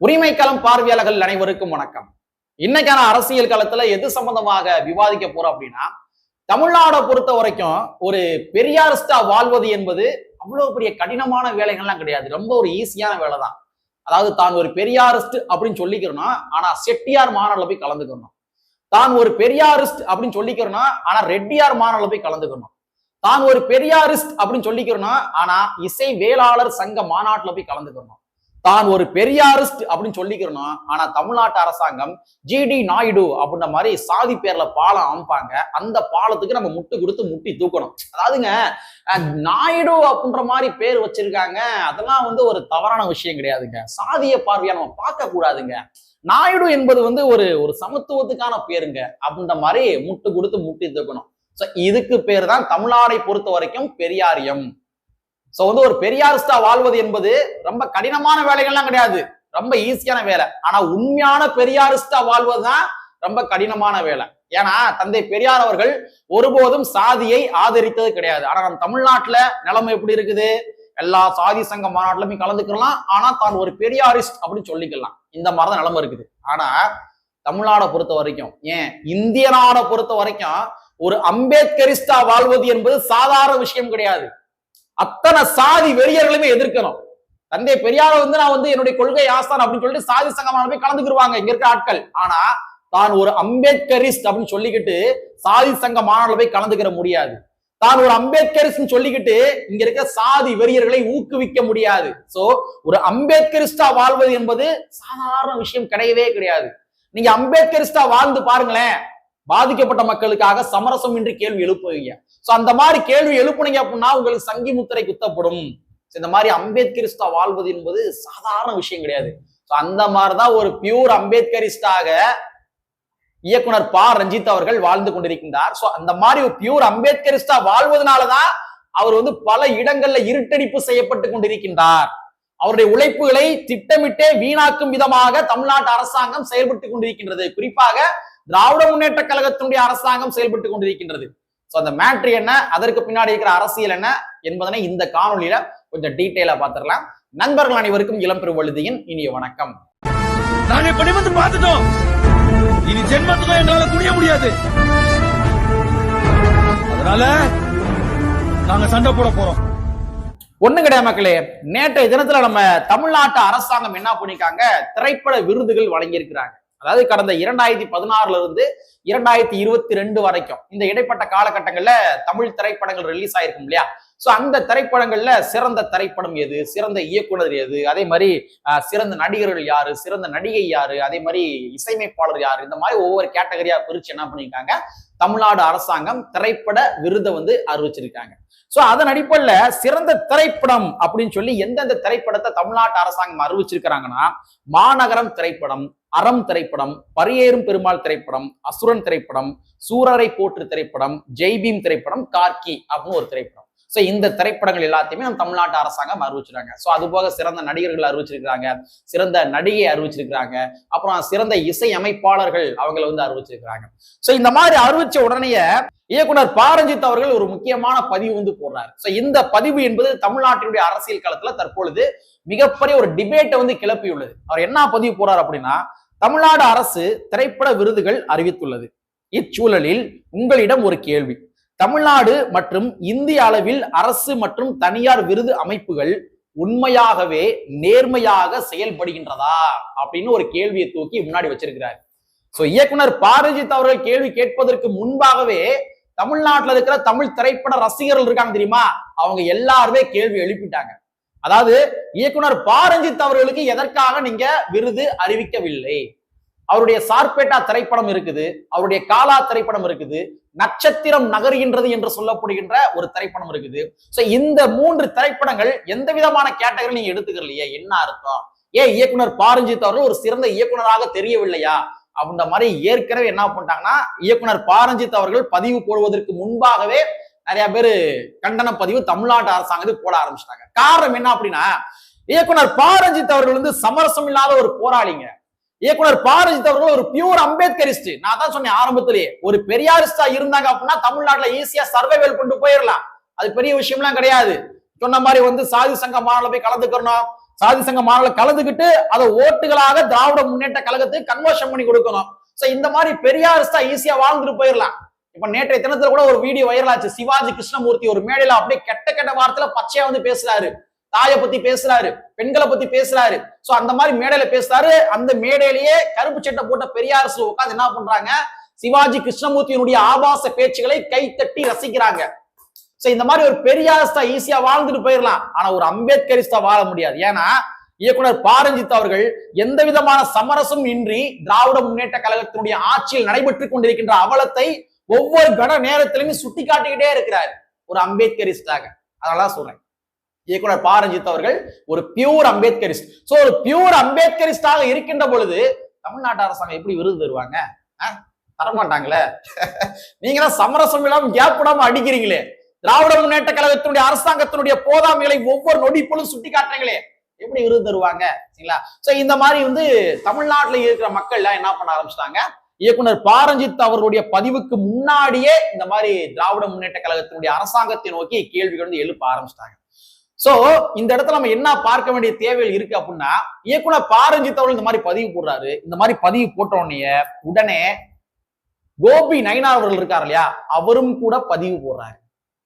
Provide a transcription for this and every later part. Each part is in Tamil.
உரிமை களம் பார்வையாளர்கள் அனைவருக்கும் வணக்கம். இன்னைக்கான அரசியல் களத்துல எது சம்பந்தமாக விவாதிக்க போறோம் அப்படின்னா தமிழ்நாடை பொறுத்த வரைக்கும் ஒரு பெரியாரிஸ்டா வாழ்வது என்பது அவ்வளவு பெரிய கடினமான வேலைகள்லாம் கிடையாது. ரொம்ப ஒரு ஈஸியான வேலை தான் அதாவது தான் ஒரு பெரியாரிஸ்ட் அப்படின்னு சொல்லிக்கிறோம்னா ஆனா செட்டியார் மாநாடுல போய் கலந்துக்கணும். தான் ஒரு பெரியாரிஸ்ட் அப்படின்னு சொல்லிக்கிறோம்னா ஆனா ரெட்டியார் மாநாடுல போய் கலந்துக்கணும். தான் ஒரு பெரியாரிஸ்ட் அப்படின்னு சொல்லிக்கிறோம்னா ஆனா இசை வேளாளர் சங்க மாநாட்டுல போய் கலந்துக்கணும். தான் ஒரு பெரியாரிஸ்ட் அப்படின்னு சொல்லிக்கிறோம். ஆனா தமிழ்நாட்டு அரசாங்கம் ஜிடி நாயுடு அப்படின்ற மாதிரி சாதி பேர்ல பாலம் அமைப்பாங்க. அந்த பாலத்துக்கு நம்ம முட்டு கொடுத்து முட்டி தூக்கணும். அதாவதுங்க நாயுடு அப்படின்ற மாதிரி பேர் வச்சிருக்காங்க. அதெல்லாம் வந்து ஒரு தவறான விஷயம் கிடையாதுங்க. சாதிய பார்வையா நம்ம பார்க்க கூடாதுங்க நாயுடு என்பது வந்து ஒரு ஒரு சமத்துவத்துக்கான பேருங்க. அப்படின்ற மாதிரி முட்டு கொடுத்து முட்டி தூக்கணும். இதுக்கு பேர் தான் தமிழ்நாடை பொறுத்த வரைக்கும் பெரியாரியம். சோ வந்து ஒரு பெரியாரிஸ்டா வாழ்வது என்பது ரொம்ப கடினமான வேலைகள்லாம் கிடையாது. ரொம்ப ஈஸியான வேலை. ஆனா உண்மையான பெரியாரிஸ்டா வாழ்வதுதான் ரொம்ப கடினமான வேலை. ஏன்னா தந்தை பெரியார் அவர்கள் ஒருபோதும் சாதியை ஆதரித்தது கிடையாது. ஆனா நம் தமிழ்நாட்டுல நிலைமை எப்படி இருக்குது? எல்லா சாதி சங்க மாநாட்டிலுமே கலந்துக்கலாம். ஆனா தான் ஒரு பெரியாரிஸ்ட் அப்படின்னு சொல்லிக்கலாம். இந்த மாதிரிதான் நிலைமை இருக்குது. ஆனா தமிழ்நாடை பொறுத்த வரைக்கும் ஏன்? இந்திய நாடை பொறுத்த வரைக்கும் ஒரு அம்பேத்கரிஸ்டா வாழ்வது என்பது சாதாரண விஷயம் கிடையாது. அத்தனை சாதி வெறியர்களுமே எதிர்க்கணும். தந்தை பெரியார வந்து நான் வந்து என்னுடைய கொள்கை ஆஸ்தான் அப்படின்னு சொல்லிட்டு சாதி சங்கமான போய் கலந்துக்கிருவாங்க. இங்க இருக்க ஆட்கள். ஆனா தான் ஒரு அம்பேத்கரிஸ்ட் அப்படின்னு சொல்லிக்கிட்டு சாதி சங்க மாநாடுல போய் கலந்துக்கிற முடியாது. தான் ஒரு அம்பேத்கரிஸ்ட் சொல்லிக்கிட்டு இங்க இருக்க சாதி வெறியர்களை ஊக்குவிக்க முடியாது. சோ ஒரு அம்பேத்கரிஸ்டா வாழ்வது என்பது சாதாரண விஷயம் கிடையவே கிடையாது. நீங்க அம்பேத்கரிஸ்டா வாழ்ந்து பாருங்களேன். பாதிக்கப்பட்ட மக்களுக்காக சமரசம் என்று கேள்வி எழுப்புவீங்க. சோ அந்த மாதிரி கேள்வி எழுப்புனீங்க அப்படின்னா உங்களுக்கு சங்கி முத்திரை குத்தப்படும். இந்த மாதிரி அம்பேத்கரிஸ்டா வாழ்வது என்பது சாதாரண விஷயம் கிடையாது. அந்த மாதிரிதான் ஒரு பியூர் அம்பேத்கரிஸ்டாக இயக்குனர் பா. ரஞ்சித் அவர்கள் வாழ்ந்து கொண்டிருக்கின்றார். சோ அந்த மாதிரி ஒரு பியூர் அம்பேத்கரிஸ்டா வாழ்வதனாலதான் அவர் வந்து பல இடங்கள்ல இருட்டடிப்பு செய்யப்பட்டு கொண்டிருக்கின்றார். அவருடைய உழைப்புகளை திட்டமிட்டே வீணாக்கும் விதமாக தமிழ்நாட்டு அரசாங்கம் செயல்பட்டு கொண்டிருக்கின்றது. குறிப்பாக திராவிட முன்னேற்ற கழகத்தினுடைய அரசாங்கம் செயல்பட்டு கொண்டிருக்கின்றது. சோ அந்த மேட்ரு என்ன? அதற்கு பின்னாடி இருக்கிற அரசியல் என்ன? என்பதனை இந்த காணொலியில கொஞ்சம் டீட்டெயிலா பார்த்திடலாம். நண்பர்கள் அனைவருக்கும் இளம் பெருவழுதியின் இனிய வணக்கம். நாங்க நிமிர்ந்து பார்த்துட்டோம். இனி ஜென்மத்துக்கும் எங்களால துணிய முடியாது. அதனால நாங்க சண்டை போட போறோம். ஒண்ணு கிடையாது மக்களே. நேற்றைய தினத்துல நம்ம தமிழ்நாட்டு அரசாங்கம் என்ன பண்ணிருக்காங்க? திரைப்பட விருதுகள் வழங்கியிருக்கிறாங்க. அதாவது கடந்த இரண்டாயிரத்தி பதினாறுல இருந்து இரண்டாயிரத்தி இருபத்தி ரெண்டு வரைக்கும் இந்த இடைப்பட்ட காலகட்டங்கள்ல தமிழ் திரைப்படங்கள் ரிலீஸ் ஆயிருக்கும் இல்லையா? சோ அந்த திரைப்படங்கள்ல சிறந்த திரைப்படம் எது? சிறந்த இயக்குனர் எது? அதே மாதிரி சிறந்த நடிகர்கள் யாரு? சிறந்த நடிகை யாரு? அதே மாதிரி இசையமைப்பாளர் யாரு? இந்த மாதிரி ஒவ்வொரு கேட்டகரியா பிரிச்சு என்ன பண்ணியிருக்காங்க? தமிழ்நாடு அரசாங்கம் திரைப்பட விருதை வந்து அறிவிச்சிருக்காங்க. சோ அதன் அடிப்படையில சிறந்த திரைப்படம் அப்படின்னு சொல்லி எந்தெந்த திரைப்படத்தை தமிழ்நாட்டு அரசாங்கம் அறிவிச்சிருக்கிறாங்கன்னா மாநகரம் திரைப்படம் அறம் திரைப்படம் பரியேறும் பெருமாள் திரைப்படம் அசுரன் திரைப்படம் சூரரை போற்று திரைப்படம் ஜெய்பீம் திரைப்படம் கார்கி அப்படின்னு ஒரு திரைப்படம். சோ இந்த திரைப்படங்கள் எல்லாத்தையுமே நம்ம தமிழ்நாட்டு அரசாங்கம் அறிவிச்சிருக்காங்க. ஸோ அது போக சிறந்த நடிகர்கள் அறிவிச்சிருக்காங்க சிறந்த நடிகை அறிவிச்சிருக்கிறாங்க. அப்புறம் சிறந்த இசை அமைப்பாளர்கள் அவங்கள வந்து அறிவிச்சிருக்கிறாங்க. சோ இந்த மாதிரி அறிவிச்ச உடனேயே இயக்குனர் பாரஞ்சித் அவர்கள் ஒரு முக்கியமான பதிவு வந்து போடுறாரு. சோ இந்த பதிவு என்பது தமிழ்நாட்டினுடைய அரசியல் களத்துல தற்பொழுது மிகப்பெரிய ஒரு டிபேட்டை வந்து கிளப்பியுள்ளது. அவர் என்ன பதிவு போறார் அப்படின்னா தமிழ்நாடு அரசு திரைப்பட விருதுகள் அறிவித்துள்ளது. இச்சூழலில் உங்களிடம் ஒரு கேள்வி. தமிழ்நாடு மற்றும் இந்திய அளவில் அரசு மற்றும் தனியார் விருது அமைப்புகள் உண்மையாகவே நேர்மையாக செயல்படுகின்றதா அப்படின்னு ஒரு கேள்வியை தூக்கி முன்னாடி வச்சிருக்கிறார். சோ இயக்குனர் பாரஜித் அவர்கள் கேள்வி கேட்பதற்கு முன்பாகவே தமிழ்நாட்டுல இருக்கிற தமிழ் திரைப்பட ரசிகர்கள் இருக்காங்க தெரியுமா? அவங்க எல்லாருமே கேள்வி எழுப்பிட்டாங்க. அதாவது இயக்குனர் பாரஞ்சித் அவர்களுக்கு எதற்காக நீங்க விருது அறிவிக்கவில்லை? அவருடைய சார்பேட்டா திரைப்படம் இருக்குது அவருடைய காலா திரைப்படம் இருக்குது நட்சத்திரம் நகர்கின்றது என்று சொல்லப்படுகின்ற ஒரு திரைப்படம் இருக்குது. சோ இந்த மூன்று திரைப்படங்கள் எந்த விதமான கேட்டகரி நீங்க எடுத்துக்கலையே என்ன அர்த்தம்? ஏன் இயக்குனர் பாரஞ்சித் அவர்கள் ஒரு சிறந்த இயக்குனராக தெரியவில்லையா? அப்படின்ற மாதிரி ஏற்கனவே என்ன பண்ணிட்டாங்கன்னா இயக்குனர் பாரஞ்சித் அவர்கள் பதிவு போடுவதற்கு முன்பாகவே நிறைய பேர் கண்டன பதிவு தமிழ்நாட்டு அரசாங்கத்துக்கு போட ஆரம்பிச்சிட்டாங்க. காரணம் என்ன அப்படின்னா இயக்குனர் பாரஞ்சித் அவர்கள் வந்து சமரசம் இல்லாத ஒரு போராளிங்க. இயக்குனர் பாரஞ்சித் அவர்கள் ஒரு பியூர் அம்பேத்கரிஸ்ட். நான் தான் சொன்னேன் ஆரம்பத்திலேயே. ஒரு பெரியாரிஸ்டா இருந்தாங்க அப்படின்னா தமிழ்நாட்டுல ஈஸியா சர்வைவல் கொண்டு போயிடலாம் அது பெரிய விஷயம்லாம் கிடையாது. சொன்ன மாதிரி வந்து சாதி சங்க மாநாட்டில் போய் கலந்துக்கணும். சாதி சங்க மாநாடுல கலந்துக்கிட்டு அதை ஓட்டுகளாக திராவிட முன்னேற்ற கழகத்துக்கு கன்வர்ஷன் பண்ணி கொடுக்கணும். சோ இந்த மாதிரி பெரியாரிஸ்டா ஈஸியா வாழ்ந்துட்டு போயிடலாம் இப்ப நேற்றைய தினத்துல கூட ஒரு வீடியோ வைரல் ஆச்சு. சிவாஜி கிருஷ்ணமூர்த்தி ஒரு மேடையில அப்படியே கெட்ட கெட்ட வார்த்தையில பச்சையா வந்து பேசுறாரு. தாயை பத்தி பேசுறாரு பெண்களை பத்தி பேசுறாரு. சோ அந்த மாதிரி மேடையில பேசுறாரு. அந்த மேடையிலேயே கருப்பு சட்டை போட்ட பெரியார் உட்கார்ந்து என்ன பண்றாங்க? சிவாஜி கிருஷ்ணமூர்த்தியினுடைய ஆபாச பேச்சுகளை கை தட்டி ரசிக்கிறாங்க. சோ இந்த மாதிரி ஒரு பெரியாரிஸ்டா ஈஸியா வாழ்ந்துட்டு போயிடலாம் ஆனா ஒரு அம்பேத்கரிஸ்டா வாழ முடியாது. ஏன்னா இயக்குனர் பாரஞ்சித் அவர்கள் எந்த விதமான சமரசம் இன்றி திராவிட முன்னேற்ற கழகத்தினுடைய ஆட்சியில் நடைபெற்றுக் கொண்டிருக்கின்ற அவலத்தை ஒவ்வொரு கன நேரத்திலுமே சுட்டி காட்டிக்கிட்டே இருக்கிறார். ஒரு அம்பேத்கரிஸ்டாக அதனால சொல்றேன். இயக்குனர் பாரஞ்சித் அவர்கள் ஒரு பியூர் அம்பேத்கரிஸ்ட். சோ ஒரு பியூர் அம்பேத்கரிஸ்டாக இருக்கின்ற பொழுது தமிழ்நாட்டு அரசாங்கம் எப்படி விருது தருவாங்க? தரமாட்டாங்களே. நீங்க தான் சமரசம் இல்லாம கேப் விடாம அடிக்கிறீங்களே. திராவிட முன்னேற்ற கழகத்தினுடைய அரசாங்கத்தினுடைய போதாமைகளை ஒவ்வொரு நொடி பொழுது சுட்டி காட்டுறீங்களே எப்படி விருது தருவாங்க? சரிங்களா? சோ இந்த மாதிரி வந்து தமிழ்நாட்டுல இருக்கிற மக்கள் எல்லாம் என்ன பண்ண ஆரம்பிச்சிட்டாங்க? இயக்குனர் பாரஞ்சித் அவர்களுடைய பதிவுக்கு முன்னாடியே இந்த மாதிரி திராவிட முன்னேற்ற கழகத்தினுடைய அரசாங்கத்தை நோக்கி கேள்விகள் வந்து எழுப்ப ஆரம்பிச்சிட்டாங்க. சோ இந்த இடத்துல நம்ம என்ன பார்க்க வேண்டிய தேவைகள் இருக்கு அப்படின்னா இயக்குனர் பாரஞ்சித் அவர்கள் இந்த மாதிரி பதிவு போடுறாரு. இந்த மாதிரி பதிவு போட்ட உடனே உடனே கோபி நைனா அவர்கள் இருக்கார் இல்லையா? அவரும் கூட பதிவு போடுறாரு.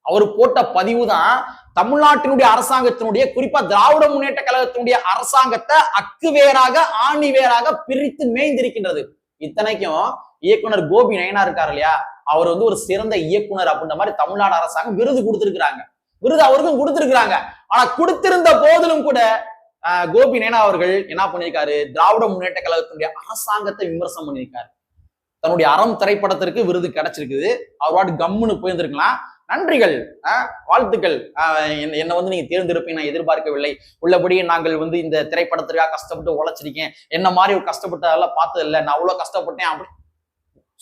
அவர் போட்ட பதிவு தான் தமிழ்நாட்டினுடைய அரசாங்கத்தினுடைய குறிப்பா திராவிட முன்னேற்ற கழகத்தினுடைய அரசாங்கத்தை அக்கு வேறாக ஆணி வேறாக பிரித்து மேய்ந்திருக்கின்றது. இத்தனைக்கும் இயக்குனர் கோபி நயனா இருக்கார் இல்லையா? அவர் வந்து ஒரு சிறந்த இயக்குனர் அப்படின்ற மாதிரி தமிழ்நாடு அரசாங்கம் விருது கொடுத்திருக்கிறாங்க. விருது அவருக்கும் கொடுத்திருக்கிறாங்க. ஆனா கொடுத்திருந்த போதிலும் கூட ஆஹ், கோபி நேனா அவர்கள் என்ன பண்ணியிருக்காரு? திராவிட முன்னேற்ற கழகத்தினுடைய அரசாங்கத்தை விமர்சனம் பண்ணியிருக்காரு. தன்னுடைய அறம் திரைப்படத்திற்கு விருது கிடைச்சிருக்குது. அவர் பாட்டு கம்முன்னு போயிருந்திருக்கலாம். நன்றிகள் ஆஹ், வாழ்த்துக்கள். ஆஹ், என்னை வந்து நீங்க தேர்ந்தெடுப்பீங்க நான் எதிர்பார்க்கவில்லை. உள்ளபடி நாங்கள் வந்து இந்த திரைப்படத்திற்காக கஷ்டப்பட்டு உழைச்சிருக்கேன். என்ன மாதிரி ஒரு அதெல்லாம் பார்த்தது இல்லை நான் அவ்வளவு கஷ்டப்பட்டேன். அப்படி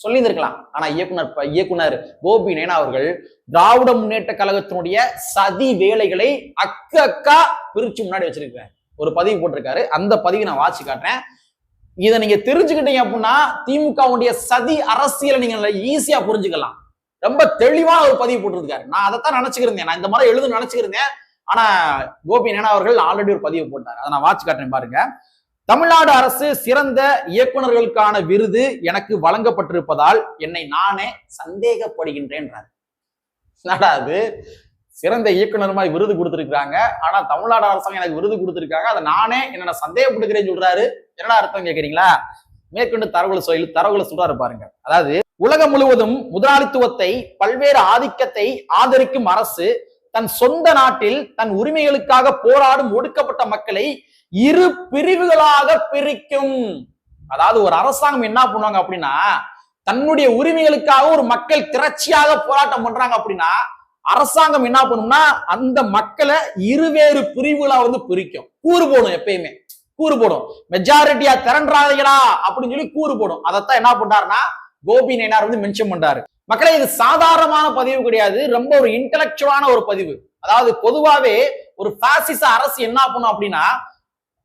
சொல்லியிருந்திருக்கலாம். ஆனா இயக்குனர் இயக்குனர் கோபி நேனா அவர்கள் திராவிட முன்னேற்ற கழகத்தினுடைய சதி வேலைகளை அக்கு அக்கா பிரிச்சு முன்னாடி வச்சிருக்காரு ஒரு பதிவு போட்டிருக்காரு. அந்த பதிவை நான் வாசி காட்டுறேன். இதை நீங்க தெரிஞ்சுக்கிட்டீங்க அப்படின்னா திமுகவுடைய சதி அரசியலை நீங்க ஈஸியா புரிஞ்சுக்கலாம். ரொம்ப தெளிவான ஒரு பதிவு போட்டிருக்காரு. நான் அதைத்தான் நினைச்சுக்கிருந்தேன். நான் இந்த மாதிரி எழுத நினைச்சுக்கிருந்தேன். ஆனா கோபி நேனா அவர்கள் ஆல்ரெடி ஒரு பதிவு போட்டார். அதை நான் வாட்சி காட்டுறேன் பாருங்க. தமிழ்நாடு அரசு சிறந்த இயக்குனர்களுக்கான விருது எனக்கு வழங்கப்பட்டிருப்பதால் என்னை நானே சந்தேகப்படுகின்றேன்றார். அது? சிறந்த இயக்குனர் மாதிரி விருது கொடுத்திருக்காங்க ஆனா தமிழ்நாடு அரசாங்கம் எனக்கு விருது கொடுத்திருக்காங்க. அதை நானே என்ன சந்தேகப்படுகிறேன்னு சொல்றாரு. என்னடா அர்த்தம் கேக்குறீங்களா? மேற்கொண்டு தரவுகளை சொல்லி தரவுகளை சொல்றாரு பாருங்க. அதாவது உலகம் முழுவதும் முதலாளித்துவத்தை பல்வேறு ஆதிக்கத்தை ஆதரிக்கும் அரசு தன் சொந்த நாட்டில் தன் உரிமைகளுக்காக போராடும் ஒடுக்கப்பட்ட மக்களை இரு பிரிவுகளாக பிரிக்கும். அதாவது ஒரு அரசாங்கம் என்ன பண்ணுவாங்க அப்படின்னா தன்னுடைய உரிமைகளுக்காக ஒரு மக்கள் கிளர்ச்சியாக போராட்டம் பண்றாங்க அப்படின்னா அரசாங்கம் என்ன பண்ணும்னா அந்த மக்களை இருவேறு பிரிவுகளா வந்து பிரிக்கும். கூறு போடும் எப்பயுமே. கூறு போடும். மெஜாரிட்டியா திரண்டாதீங்களா அப்படின்னு சொல்லி கூறு போடும். அதைத்தான் என்ன பண்றாருன்னா கோபி நயனார் வந்து மென்ஷன் பண்றாரு. மக்களே இது சாதாரணமான பதிவு கிடையாது. ரொம்ப ஒரு இன்டலெக்சுவலான ஒரு பதிவு. அதாவது பொதுவாவே ஒரு பாசிச அரசு என்ன பண்ணும் அப்படின்னா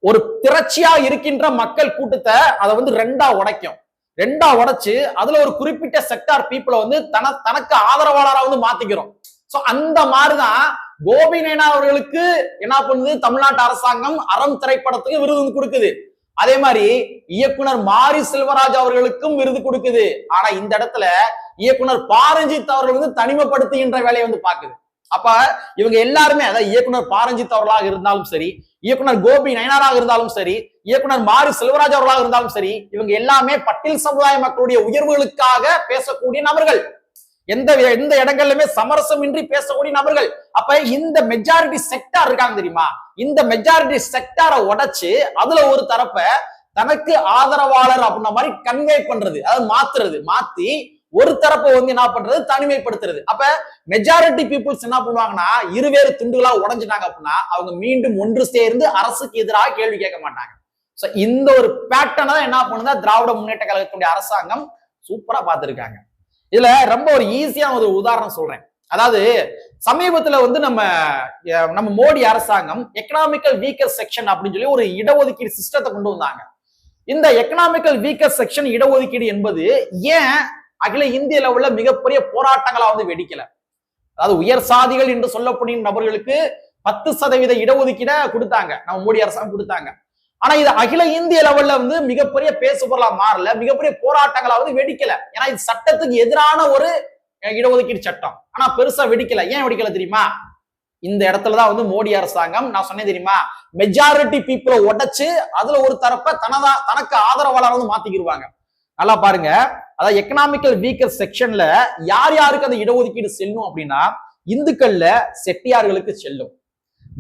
ஒரு திரட்சியா இருக்கின்ற மக்கள் கூட்டத்தை அதை வந்து ரெண்டா உடைக்கும். ரெண்டா உடைச்சு அதுல ஒரு குறிப்பிட்ட செக்டார் பீப்புளை வந்து தன தனக்கு ஆதரவாளரா வந்து மாத்திக்கிறோம். சோ அந்த மாதிரிதான் கோபி நயனா அவர்களுக்கு என்ன பண்ணுது? தமிழ்நாட்டு அரசாங்கம் அறம் திரைப்படத்துக்கு விருது வந்து கொடுக்குது. அதே மாதிரி இயக்குனர் மாரி செல்வராஜ் அவர்களுக்கும் விருது கொடுக்குது. ஆனா இந்த இடத்துல இயக்குனர் பாரஞ்சித் அவர்கள் வந்து தனிமைப்படுத்துகின்ற வேலையை வந்து பாக்குது அப்ப இவங்க எல்லாருமே அதாவது இயக்குனர் பாரஞ்சித் அவர்களாக இருந்தாலும் சரி இயக்குனர் கோபி நயனாராக இருந்தாலும் சரி இயக்குனர் மாரி செல்வராஜ் அவர்களாக இருந்தாலும் சரி இவங்க எல்லாமே பட்டியல் சமுதாய மக்களுடைய உயர்வுகளுக்காக பேசக்கூடிய நபர்கள். எந்த எந்த இடங்கள்லுமே சமரசம் இன்றி பேசக்கூடிய நபர்கள். அப்ப இந்த மெஜாரிட்டி செக்டார் இருக்காங்க தெரியுமா? இந்த மெஜாரிட்டி செக்டாரை உடைச்சு அதுல ஒரு தரப்ப தனக்கு ஆதரவாளர் அப்படின்ற மாதிரி கன்வே பண்றது அதாவது மாத்துறது. மாத்தி ஒரு தரப்பை வந்து என்ன பண்றது? தனிமைப்படுத்துறது. அப்ப மெஜாரிட்டி பீப்புள்ஸ் என்ன பண்ணுவாங்கன்னா இருவேறு துண்டுகளா உடஞ்சிட்டாங்க அப்படின்னா அவங்க மீண்டும் ஒன்று சேர்ந்து அரசுக்கு எதிராக கேள்வி கேட்க மாட்டாங்க. சோ இந்த ஒரு பேட்டர்னை தான் என்ன பண்ணுதா திராவிட முன்னேற்ற கழகத்துடைய அரசாங்கம் சூப்பரா பார்த்திருக்காங்க. இதுல ரொம்ப ஒரு ஈஸியான ஒரு உதாரணம் சொல்றேன். அதாவது சமீபத்துல வந்து நம்ம நம்ம மோடி அரசாங்கம் எக்கனாமிக்கல் வீக்கர் செக்ஷன் அப்படின்னு சொல்லி ஒரு இடஒதுக்கீடு சிஸ்டத்தை கொண்டு வந்தாங்க. இந்த எக்கனாமிக்கல் வீக்கர் செக்ஷன் இடஒதுக்கீடு என்பது ஏன் அகில இந்திய லெவல்ல மிகப்பெரிய போராட்டங்களா வந்து வெடிக்கல. அதாவது உயர் சாதிகள் என்று சொல்லப்படும் நபர்களுக்கு பத்து சதவீத இடஒதுக்கீட கொடுத்தாங்க. நம்ம மோடி அரசாங்கம் கொடுத்தாங்க. ஆனா இது அகில இந்திய லெவல்ல வந்து மிகப்பெரிய பேசுபொருளா மாறல மிகப்பெரிய போராட்டங்களா வந்து வெடிக்கல. ஏன்னா இது சட்டத்துக்கு எதிரான ஒரு அஹ், இடஒதுக்கீடு சட்டம். ஆனா பெருசா வெடிக்கல. ஏன் வெடிக்கல தெரியுமா? இந்த இடத்துலதான் வந்து மோடி அரசாங்கம் நான் சொன்னேன் தெரியுமா? மெஜாரிட்டி பீப்புளை உடைச்சு அதுல ஒரு தரப்ப தனதா தனக்கு ஆதரவாளர் வந்து மாத்திக்கிடுவாங்க நல்லா பாருங்க. அதாவது எக்கனாமிக்கல் வீக்கர் செக்ஷன்ல யார் யாருக்கு அந்த இடஒதுக்கீடு செல்லும் அப்படின்னா இந்துக்கள்ல செட்டியார்களுக்கு செல்லும்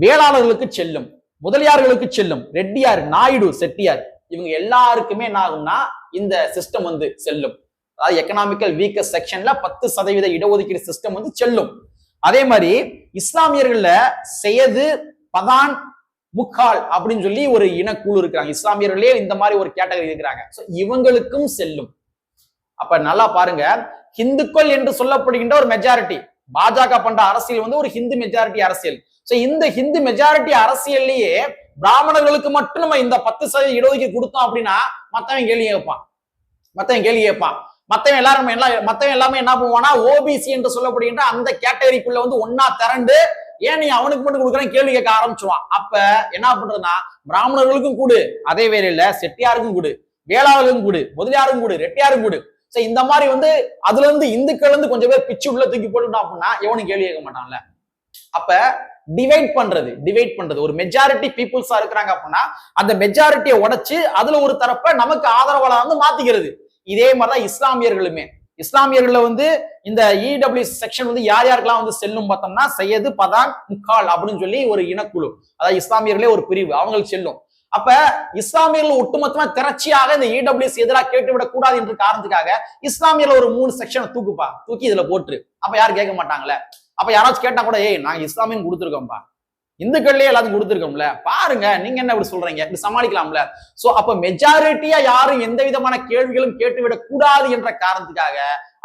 வேளாளர்களுக்கு செல்லும் முதலியார்களுக்கு செல்லும் ரெட்டியார் நாயுடு செட்டியார் இவங்க எல்லாருக்குமே என்ன ஆகும்னா இந்த சிஸ்டம் வந்து செல்லும். அதாவது எக்கனாமிக்கல் வீக்கர் செக்ஷன்ல பத்து சதவீத இடஒதுக்கீடு சிஸ்டம் வந்து செல்லும். அதே மாதிரி இஸ்லாமியர்கள்ல செய்யது பதான் முக்கால் அப்படின்னு சொல்லி ஒரு இனக்குழு இருக்கிறாங்க. இஸ்லாமியர்களே இந்த மாதிரி ஒரு கேட்டகரி இருக்கிறாங்க. இவங்களுக்கும் செல்லும். அப்ப நல்லா பாருங்க. ஹிந்துக்கள் என்று சொல்லப்படுகின்ற ஒரு மெஜாரிட்டி பாஜக பண்ற அரசியல் வந்து ஒரு ஹிந்து மெஜாரிட்டி அரசியல். சோ இந்த ஹிந்து மெஜாரிட்டி அரசியல்லையே பிராமணர்களுக்கு மட்டும் நம்ம இந்த பத்து சதவீத இடஒதுக்கீடு கொடுத்தோம் அப்படின்னா மத்தவன் கேள்வி கேட்பான். மத்தவன் கேள்வி கேட்பான். மத்தவன் எல்லாரும் எல்லாம் மத்தவன் எல்லாமே என்ன பண்ணுவானா ஓபிசி என்று சொல்லப்படுகின்ற அந்த கேட்டகரிக்குள்ள வந்து ஒன்னா திரண்டு ஏன் நீ அவனுக்கு மட்டும் கொடுக்குறேன் கேள்வி கேட்க ஆரம்பிச்சுவான் அப்ப என்ன பண்றதுன்னா பிராமணர்களுக்கும் கூடு அதே வேலையில செட்டியாருக்கும் கூடு வேளாளருக்கும் கூடு முதலியாருக்கும் கூடு ரெட்டியாருக்கும் கூடு. சோ இந்த மாதிரி வந்து அதுல இருந்து இந்துக்கள் இருந்து கொஞ்சம் பேர் பிச்சு உள்ள தூக்கி போட்டுட்டோம் அப்படின்னா எவனும் கேள்வி கேட்க மாட்டான்ல. அப்ப டிவைட் பண்றது டிவைட் பண்றது. ஒரு மெஜாரிட்டி பீப்புள்ஸா இருக்கிறாங்க அப்படின்னா அந்த மெஜாரிட்டியை உடைச்சு அதுல ஒரு தரப்ப நமக்கு ஆதரவாளர் வந்து மாத்திக்கிறது. இதே மாதிரிதான் இஸ்லாமியர்களுமே. இஸ்லாமியர்கள்ல வந்து இந்த இடபிள்யூ செக்ஷன் வந்து யார் யாருக்கெல்லாம் வந்து செல்லும் பார்த்தோம்னா சையது பதான் முக்கால் அப்படின்னு சொல்லி ஒரு இனக்குழு. அதாவது இஸ்லாமியர்களே ஒரு பிரிவு. அவங்களுக்கு செல்லும். அப்ப இஸ்லாமியர்கள் ஒட்டுமொத்தமா திரட்சியாக இந்த இடபிள்யூஎஸ் எதிராக கேட்டுவிடக் கூடாது என்ற காரணத்துக்காக இஸ்லாமியர்ல ஒரு மூணு செக்ஷனை தூக்குப்பா. தூக்கி இதுல போட்டு அப்ப யாரும் கேட்க மாட்டாங்களே அப்ப யாராச்சும் கேட்டா கூட ஏய் நாங்க இஸ்லாமியன் கொடுத்துருக்கோம்ப்பா இந்துக்கள்லயே எல்லாத்தையும் கொடுத்துருக்கோம்ல. பாருங்க நீங்க என்ன இப்படி சொல்றீங்க? இப்படி சமாளிக்கலாம்ல? சோ அப்ப மெஜாரிட்டியா யாரும் எந்த விதமான கேள்விகளும் கேட்டுவிடக் கூடாது என்ற காரணத்துக்காக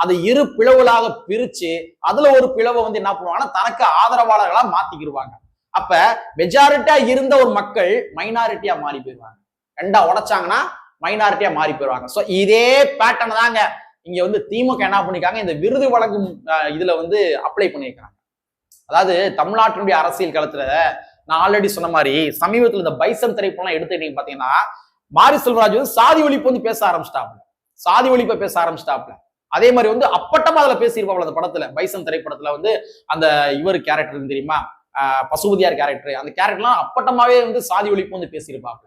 அதை இரு பிளவுகளாக பிரிச்சு அதுல ஒரு பிளவை வந்து என்ன பண்ணுவாங்கன்னா தனக்கு ஆதரவாளர்களா மாத்திக்கிடுவாங்க அப்ப மெஜாரிட்டியா இருந்த ஒரு மக்கள் மைனாரிட்டியா மாறி போயிடுவாங்க. ரெண்டா உடைச்சாங்கன்னா மைனாரிட்டியா மாறி போயிருவாங்க சோ இதே பேட்டர்ன் தாங்க. இங்க வந்து திமுக என்ன பண்ணிருக்காங்க? இந்த விருது வழங்கும் இதுல வந்து அப்ளை பண்ணியிருக்காங்க அதாவது தமிழ்நாட்டினுடைய அரசியல் களத்துல நான் ஆல்ரெடி சொன்ன மாதிரி சமீபத்தில் இந்த பைசன் திரைப்படம் எடுத்துக்கிட்டீங்க பாத்தீங்கன்னா மாரி செல்வராஜ் வந்து சாதி ஒழிப்பு வந்து பேச ஆரம்பிச்சிட்டாப்ல சாதி ஒழிப்பை பேச ஆரம்பிச்சிட்டாப்ல அதே மாதிரி வந்து அப்பட்டமா அதுல பேசியிருப்பாப்ல அந்த படத்துல பைசன் திரைப்படத்துல வந்து அந்த இவர் கேரக்டர் தெரியுமா? பசுபதியார் கேரக்டர் அந்த கேரக்டர்லாம் அப்பட்டமாவே வந்து சாதி ஒழிப்பு வந்து பேசியிருப்பாங்க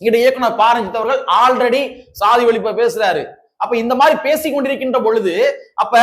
இங்கிட்ட இயக்குனர் பாரஞ்சித் அவர்கள் ஆல்ரெடி சாதி ஒழிப்பை பேசுறாரு. அப்ப இந்த மாதிரி பேசி கொண்டிருக்கின்ற பொழுது அப்ப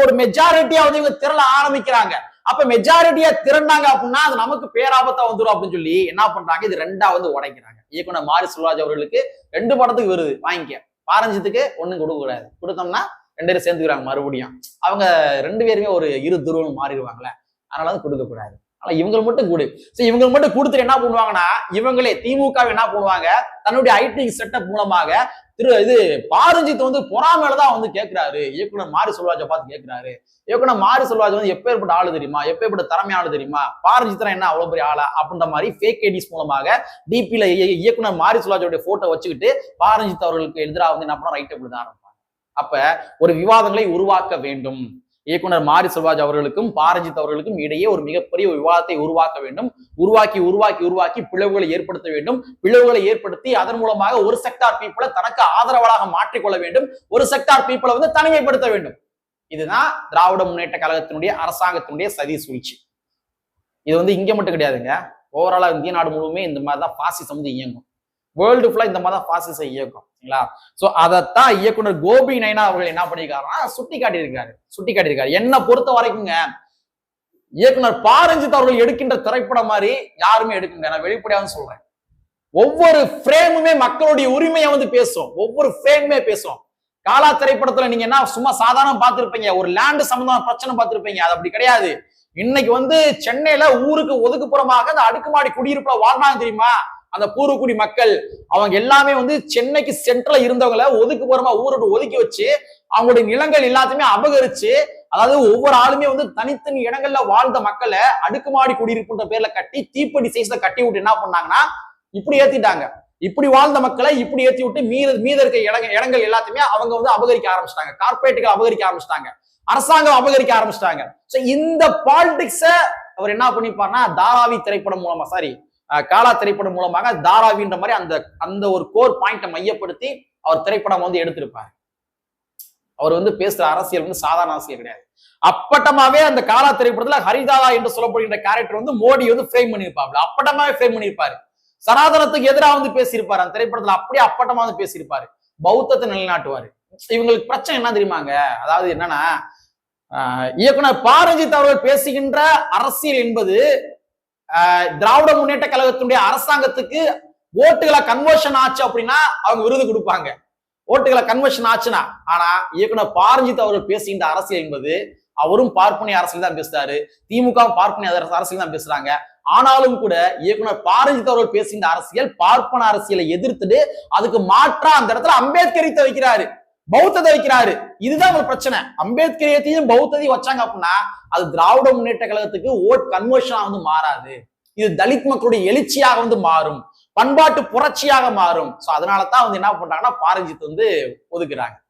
ஒரு மெஜாரிட்டியா வந்து இவங்க திரள ஆரம்பிக்கிறாங்க. அப்ப மெஜாரிட்டியா திரண்டாங்க அப்படின்னா அது நமக்கு பேராபத்தா வந்துடும் அப்படின்னு சொல்லி என்ன பண்றாங்க? இது ரெண்டா வந்து உடைக்கிறாங்க. இயக்குனர் மாரி சுல்ராஜ் அவர்களுக்கு ரெண்டு படத்துக்கு வருது வாங்கிக்க. பாரஞ்சித்துக்கு ஒண்ணும் கொடுக்க கூடாது. கொடுத்தோம்னா ரெண்டு பேரும் சேர்ந்துக்கிறாங்க மறுபடியும். அவங்க ரெண்டு பேருமே ஒரு இரு துருவம் மாறிடுவாங்களே அதனால அது கொடுக்கக்கூடாது. ஆனா இவங்க மட்டும் கொடு. சரி இவங்க மட்டும் கொடுத்துட்டு என்ன பண்ணுவாங்கன்னா இவங்களே திமுக என்ன பண்ணுவாங்க தன்னுடைய ஐடி செட்டப் மூலமாக திரு இது பாரஞ்சித் வந்து பொறாமையில தான் வந்து கேட்கிறாரு இயக்குனர் மாரி செல்வராஜை பார்த்து கேட்கிறாரு இயக்குனர் மாரி செல்வராஜ் வந்து எப்பேற்பட்ட ஆளு தெரியுமா? எப்பேற்பட்ட திறமையான ஆளு தெரியுமா? பாரஞ்சித்ரா என்ன அவ்வளவு பெரிய ஆளா? அப்படின்ற மாதிரி ஃபேக் ஐடிஸ் மூலமாக டிபியில இயக்குனர் மாரி செல்வராஜோட போட்டோ வச்சுக்கிட்டு பாரஞ்சித் அவர்களுக்கு எதிராக வந்து என்ன பண்ணா ரைட் தான் இருப்பாங்க அப்ப ஒரு விவாதங்களை உருவாக்க வேண்டும். இயக்குனர் மாரி செல்வராஜ் அவர்களுக்கும் பாரஞ்சித் அவர்களுக்கும் இடையே ஒரு மிகப்பெரிய விவாதத்தை உருவாக்க வேண்டும். உருவாக்கி உருவாக்கி உருவாக்கி பிளவுகளை ஏற்படுத்த வேண்டும். பிளவுகளை ஏற்படுத்தி அதன் மூலமாக ஒரு செக்டார் பீப்புளை தனக்கு ஆதரவாளாக மாற்றிக்கொள்ள வேண்டும். ஒரு செக்டார் பீப்புளை வந்து தனிமைப்படுத்த வேண்டும். இதுதான் திராவிட முன்னேற்ற கழகத்தினுடைய அரசாங்கத்தினுடைய சதி சூழ்ச்சி இது வந்து இங்க மட்டும் கிடையாதுங்க. ஓவராலா இந்திய நாடு முழுவதுமே இந்த மாதிரி தான் பாசிசம் வந்து இயங்கும். வேர்ல்டு ஃபுல்லா இந்த மாதிரி தான் பாசிசம் இயக்கும் சரிங்களா சோ அதைத்தான் இயக்குனர் கோபி நைனா அவர்கள் என்ன பண்ணியிருக்காருன்னா சுட்டி காட்டியிருக்காரு சுட்டி காட்டியிருக்காரு என்ன பொறுத்த வரைக்குங்க இயக்குனர் பாரஞ்சித் அவர்கள் எடுக்கின்ற திரைப்படம் மாதிரி யாருமே எடுக்குங்க நான் வெளிப்படையாக சொல்றேன். ஒவ்வொரு ஃப்ரேமுமே மக்களுடைய உரிமையை வந்து பேசும். ஒவ்வொரு ஃப்ரேமுமே பேசும். காலா திரைப்படத்துல நீங்க என்ன சும்மா சாதாரண பார்த்திருப்பீங்க. ஒரு லேண்டு சம்பந்தமான பிரச்சனை பார்த்திருப்பீங்க. அது அப்படி கிடையாது. இன்னைக்கு வந்து சென்னையில ஊருக்கு ஒதுக்குப்புறமாக அந்த அடுக்குமாடி குடியிருப்புல வாழ்றாங்க தெரியுமா? அந்த பூர்வக்குடி மக்கள் அவங்க எல்லாமே வந்து சென்னைக்கு சென்ட்ரல் இருந்தவங்கள போறமா ஊரோட ஒதுக்கி வச்சு அவங்களுடைய நிலங்கள் எல்லாத்தையுமே அபகரிச்சு அதாவது ஒவ்வொரு ஆளுமே வந்து தனித்தனி இடங்கள்ல வாழ்ந்த மக்களை அடுக்குமாடி குடியிருப்புன்ற பேர்ல கட்டி தீப்பெட்டி சைஸ்ல கட்டி விட்டு என்ன பண்ணாங்கன்னா இப்படி ஏத்திட்டாங்க. இப்படி வாழ்ந்த மக்களை இப்படி ஏத்தி விட்டு மீத மீத இருக்க இடங்க இடங்கள் எல்லாத்தையுமே அவங்க வந்து அபகரிக்க ஆரம்பிச்சிட்டாங்க. கார்பரேட்டுகள் அபகரிக்க ஆரம்பிச்சிட்டாங்க. அரசாங்கம் அபகரிக்க ஆரம்பிச்சிட்டாங்க. இந்த பாலிடிக்ஸ அவர் என்ன பண்ணிப்பாருன்னா தாராவி திரைப்படம் மூலமா சாரி காலா திரைப்படம் மூலமாக தாராவின்ற மாதிரி அந்த அந்த ஒரு கோர் பாயிண்டை மையப்படுத்தி அவர் திரைப்படம் வந்து எடுத்திருப்பார். அவர் வந்து பேசுற அரசியல் வந்து சாதாரண அரசியல் கிடையாது. அப்பட்டமாவே அந்த காலா திரைப்படத்துல ஹரிதாதா என்று சொல்லப்படுகின்ற கேரக்டர் வந்து மோடி வந்து ஃப்ரேம் பண்ணியிருப்பாப்ல அப்பட்டமாவே ஃப்ரேம் பண்ணியிருப்பாரு. சனாதனத்துக்கு எதிராக வந்து பேசியிருப்பாரு. அந்த திரைப்படத்துல அப்படியே அப்பட்டமா வந்து பேசியிருப்பாரு. பௌத்தத்தை நிலைநாட்டுவாரு. இவங்களுக்கு பிரச்சனை என்ன தெரியுமாங்க அதாவது என்னன்னா ஆஹ் இயக்குனர் பாரஞ்சித் அவர்கள் பேசுகின்ற அரசியல் என்பது திராவிட முன்னேற்ற கழகத்தினுடைய அரசாங்கத்துக்கு ஓட்டுகளை கன்வர்ஷன் ஆச்சு அப்படின்னா அவங்க விருது கொடுப்பாங்க. ஓட்டுகளை கன்வர்ஷன் ஆச்சுன்னா ஆனா இயக்குனர் பாரஞ்சித் அவர்கள் பேசுகின்ற அரசியல் என்பது அவரும் பார்ப்பனை அரசியல் தான் பேசுறாரு. திமுக பார்ப்பனை அரசியல் தான் பேசுறாங்க. ஆனாலும் கூட இயக்குனர் பாரஞ்சித் அவர்கள் பேசுகின்ற அரசியல் பார்ப்பன அரசியலை எதிர்த்துட்டு அதுக்கு மாற்றா அந்த இடத்துல அம்பேத்கரித்தை வைக்கிறாரு. பௌத்தத்தை வைக்கிறாரு. இதுதான் ஒரு பிரச்சனை. அம்பேத்கரியத்தையும் பௌத்தத்தையும் வச்சாங்க அப்படின்னா அது திராவிட முன்னேற்ற கழகத்துக்கு ஓட் கன்வர்ஷனா வந்து மாறாது. இது தலித் மக்களுடைய எழுச்சியாக வந்து மாறும். பண்பாட்டு புரட்சியாக மாறும். சோ அதனால தான் வந்து என்ன பண்றாங்கன்னா பாரஞ்சித் வந்து ஒதுக்குறாங்க.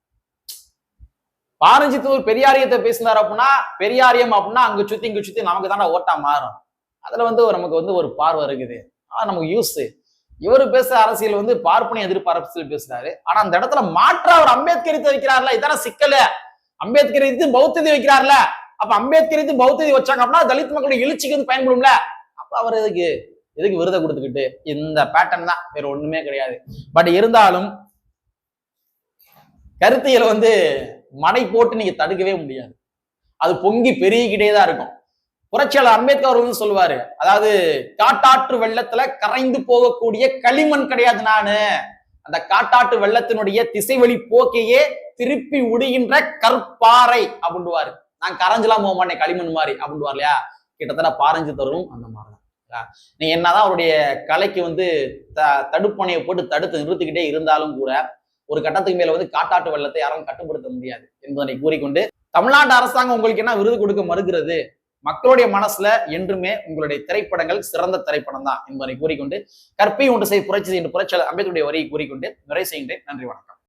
பாரஞ்சித் ஒரு பெரியாரியத்தை பேசினார் அப்படின்னா பெரியாரியம் அப்படின்னா அங்க சுத்தி இங்க சுத்தி நமக்கு தானே ஓட்டா மாறும். அதுல வந்து ஒரு- நமக்கு வந்து ஒரு பார்வை இருக்குது. ஆனா நமக்கு யூஸ் இவர் பேசுற அரசியல் வந்து பார்ப்பனை எதிர்ப்பு அரசியல் பேசுறாரு. ஆனா அந்த இடத்துல மாற்ற அவர் அம்பேத்கரித்தை வைக்கிறார்ல இதான சிக்கல. அம்பேத்கரித்து பௌத்ததி வைக்கிறார்ல. அப்ப அம்பேத்கரித்து பௌத்ததி வச்சாங்க அப்படின்னா தலித் மக்களுடைய எழுச்சிக்கு வந்து பயன்படும்ல. அப்ப அவர் எதுக்கு எதுக்கு விருதை கொடுத்துக்கிட்டு இந்த பேட்டர்ன் தான் வேற ஒண்ணுமே கிடையாது. பட் இருந்தாலும் கருத்தியலை வந்து மடை போட்டு நீங்க தடுக்கவே முடியாது. அது பொங்கி பெருகிக்கிட்டே தான் இருக்கும். புரட்சியாளர் அம்பேத்கர் அவர் வந்து சொல்லுவாரு. அதாவது காட்டாற்று வெள்ளத்துல கரைந்து போகக்கூடிய களிமண் கிடையாது நானு. அந்த காட்டாற்று வெள்ளத்தினுடைய திசைவழி போக்கையே திருப்பி உடுகின்ற கற்பாறை அப்படின்வாரு நான் கரைஞ்சலாம் போக மாட்டேன் களிமண் மாதிரி அப்படின்வார் இல்லையா? கிட்டத்தட்ட பாரஞ்சு தரும் அந்த மாதிரி தான் நீ என்னதான் அவருடைய கலைக்கு வந்து த தடுப்பணையை போட்டு தடுத்து நிறுத்திக்கிட்டே இருந்தாலும் கூட ஒரு கட்டத்துக்கு மேல வந்து காட்டாற்று வெள்ளத்தை யாரும் கட்டுப்படுத்த முடியாது என்பதனை கூறிக்கொண்டு தமிழ்நாட்டு அரசாங்கம் உங்களுக்கு என்ன விருது கொடுக்க மறுக்கிறது? மக்களுடைய மனசுல என்றுமே உங்களுடைய திரைப்படங்கள் சிறந்த திரைப்படம் தான் என்பதை கூறிக்கொண்டு கற்பை ஒன்று செய் புரட்சி செய்கின்ற புரட்சியாளர் அம்பேத்கருடைய வரியை கூறிக்கொண்டு நிறைவு செய்கின்றேன். நன்றி வணக்கம்.